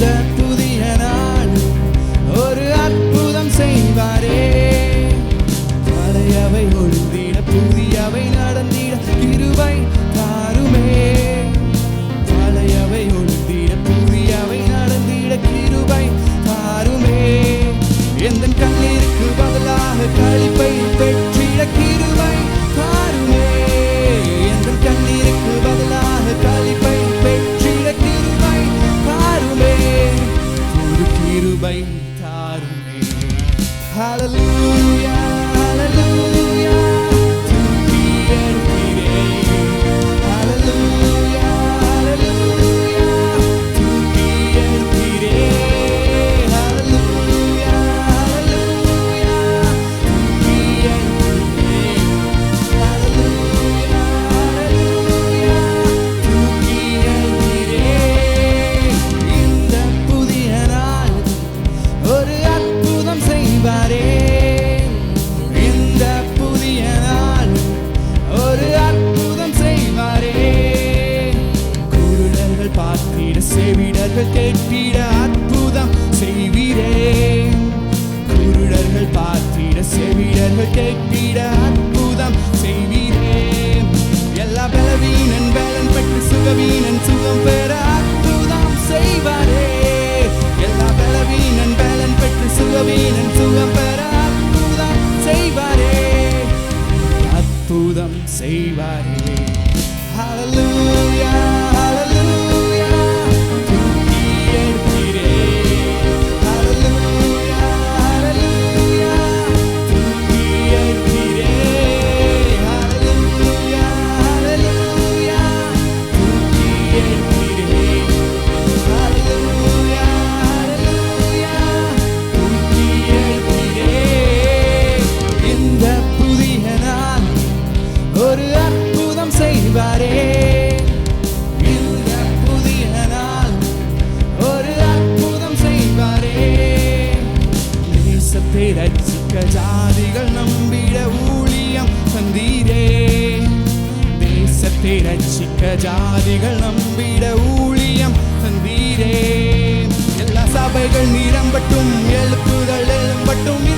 that ஜாதிகள் நம்பிட ஊழியம் தந்தீரே. எல்லா சபைகள் நிரம்பட்டும் எழுப்புதல் எழும்பட்டும்